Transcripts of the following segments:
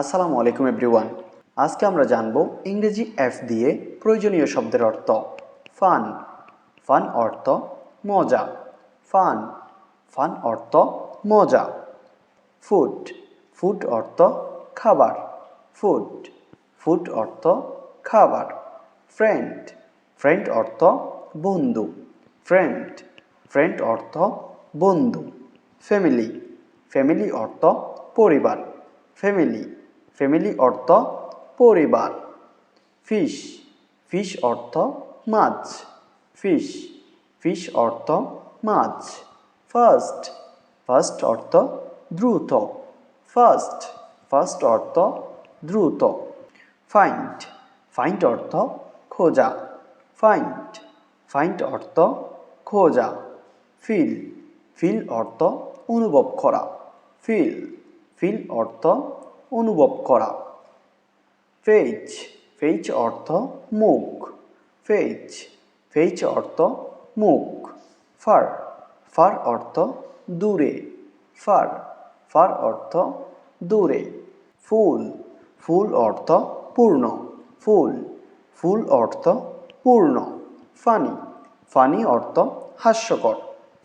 আসসালামু আলাইকুম এভরিওয়ান। আজকে আমরা জানব ইংরেজি এফ দিয়ে প্রয়োজনীয় শব্দের অর্থ ফান। ফান অর্থ মজা। ফান। ফান অর্থ মজা। ফুড। ফুড অর্থ খাবার। ফুড। ফুড অর্থ খাবার। ফ্রেন্ড। ফ্রেন্ড অর্থ বন্ধু। ফ্রেন্ড। ফ্রেন্ড অর্থ বন্ধু। ফ্যামিলি। ফ্যামিলি অর্থ পরিবার। ফ্যামিলি। ফ্যামিলি অর্থ পরিবার। ফিশ ফিশ অর্থ মাছ। ফিশ ফিশ অর্থ মাছ। ফার্স্ট ফার্স্ট অর্থ দ্রুত। ফার্স্ট ফার্স্ট অর্থ দ্রুত। ফাইন্ড ফাইন্ড অর্থ খোঁজা। ফাইন্ড ফাইন্ড অর্থ খোঁজা। ফিল ফিল অর্থ অনুভব করা। ফিল ফিল অর্থ অনুভব করা। ফেজ ফেজ অর্থ মুখ। ফেজ ফেজ অর্থ মুখ। ফার ফার অর্থ দূরে। ফার ফার অর্থ দূরে। ফুল ফুল অর্থ পূর্ণ। ফুল ফুল অর্থ পূর্ণ। ফানি ফানি অর্থ হাস্যকর।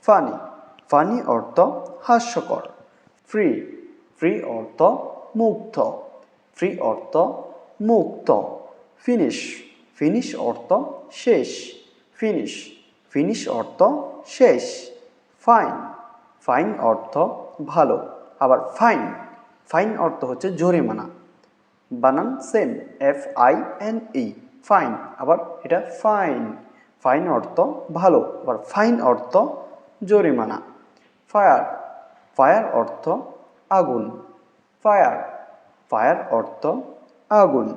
ফানি ফানি অর্থ হাস্যকর। ফ্রি ফ্রি অর্থ মুক্ত। ফ্রি অর্থ, মুক্ত। ফিনিশ ফিনিশ অর্থ শেষ। ফিনিশ ফিনিশ অর্থ শেষ। ফাইন ফাইন অর্থ ভালো। আবার ফাইন ফাইন অর্থ হচ্ছে জরিমানা। বানান same F I N E fine আবার এটা ফাইন ফাইন অর্থ ভালো। আবার ফাইন অর্থ জরিমানা। ফায়ার ফায়ার অর্থ আগুন। ফায়ার ফায়ার অর্থ আগুন।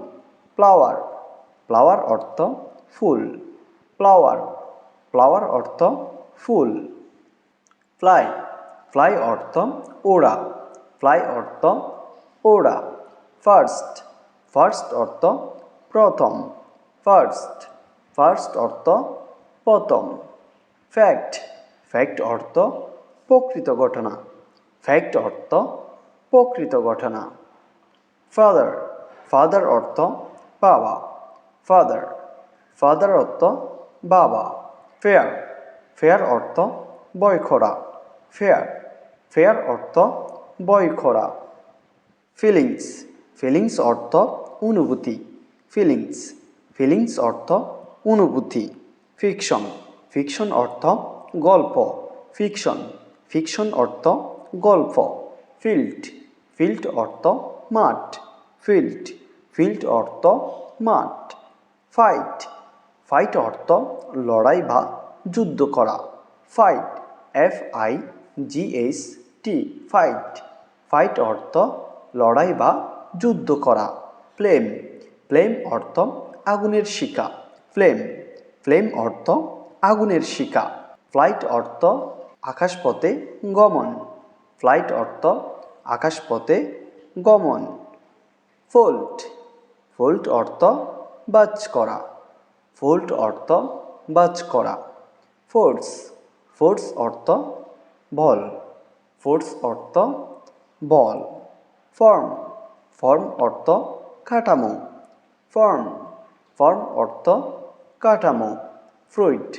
ফ্লাওয়ার ফ্লাওয়ার অর্থ ফুল। ফ্লাওয়ার ফ্লাওয়ার অর্থ ফুল। ফ্লাই ফ্লাই অর্থ ওড়া। ফ্লাই অর্থ ওড়া। ফার্স্ট ফার্স্ট অর্থ প্রথম। ফার্স্ট ফার্স্ট অর্থ প্রথম। ফ্যাক্ট ফ্যাক্ট অর্থ প্রকৃত ঘটনা। ফ্যাক্ট অর্থ প্রকৃত ঘটনা। ফাদার ফাদার অর্থ বাবা। ফাদার ফাদার অর্থ বাবা। ফেয়ার ফেয়ার অর্থ বই খোড়া ফেয়ার ফেয়ার অর্থ বই খোড়া ফিলিংস ফিলিংস অর্থ অনুভূতি। ফিলিংস ফিলিংস অর্থ অনুভূতি। ফিকশন ফিকশন অর্থ গল্প। ফিকশন ফিকশন অর্থ গল্প। ফিল্ড ফিল্ড অর্থ মাঠ। ফিল্ড ফিল্ড অর্থ মাঠ। ফাইট ফাইট অর্থ লড়াই বা যুদ্ধ করা। Fight F I G S T fight. Fight অর্থ লড়াই বা যুদ্ধ করা। ফ্লেম ফ্লেম অর্থ আগুনের শিকা। ফ্লেম ফ্লেম অর্থ আগুনের শিকা। ফ্লাইট অর্থ আকাশপথে গমন। ফ্লাইট অর্থ আকাশপথে গমন। ফোল্ট। ফোল্ট অর্থ বাজ করা। ফোল্ট অর্থ বাজ করা। ফোর্স। ফোর্স অর্থ বল। ফোর্স অর্থ বল। ফর্ম। ফর্ম অর্থ কাঠামো। ফর্ম। ফর্ম অর্থ কাঠামো। ফ্রুইট।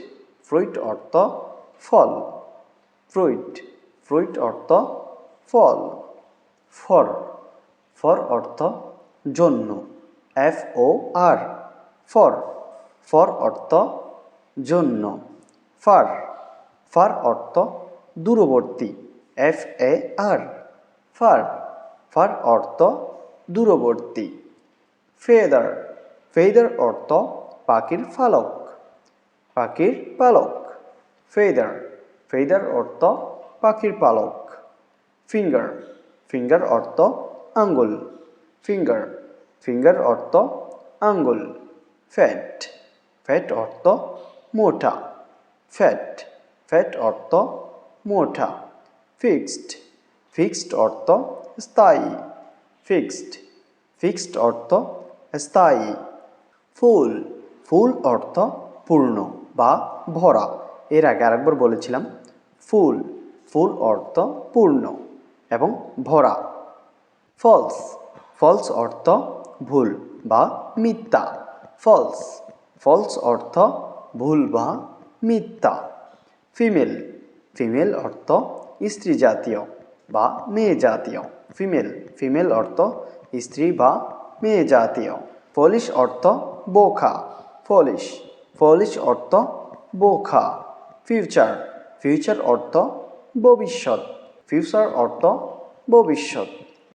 ফ্রুইট অর্থ ফল। ফ্রুইট। ফ্রুইট অর্থ ফল। ফর ফর অর্থ জন্য F O R for for অর্থ জন্য, ফার ফার অর্থ দূরবর্তী F A R far far অর্থ দূরবর্তী, ফেদার ফেদার অর্থ পাখির ফালক, পাখির পালক, ফেদার ফেদার অর্থ পাখির পালক, ফিঙ্গার ফিঙ্গার অর্থ আঙ্গুল। ফিঙ্গার ফিঙ্গার অর্থ আঙ্গুল। ফ্যাট ফ্যাট অর্থ মোটা। ফ্যাট ফ্যাট অর্থ মোটা। ফিক্সড ফিক্সড অর্থ স্থায়ী। ফিক্সড ফিক্সড অর্থ স্থায়ী। ফুল ফুল অর্থ পূর্ণ বা ভরা। এর আগে আরেকবার বলেছিলাম ফুল ফুল অর্থ পূর্ণ। এবং ভরা। ফলস ফলস অর্থ ভুল বা মিথ্যা। ফলস ফলস অর্থ ভুল বা মিথ্যা। ফিমেল ফিমেল অর্থ স্ত্রী জাতীয় বা মেয়ে জাতীয়। ফিমেল ফিমেল অর্থ স্ত্রী বা মেয়ে জাতীয়। ফলিশ অর্থ বোখা ফলিশ ফলিশ অর্থ বোখা ফিউচার ফিউচার অর্থ ভবিষ্যৎ। ফিউচার অর্থ ভবিষ্যৎ।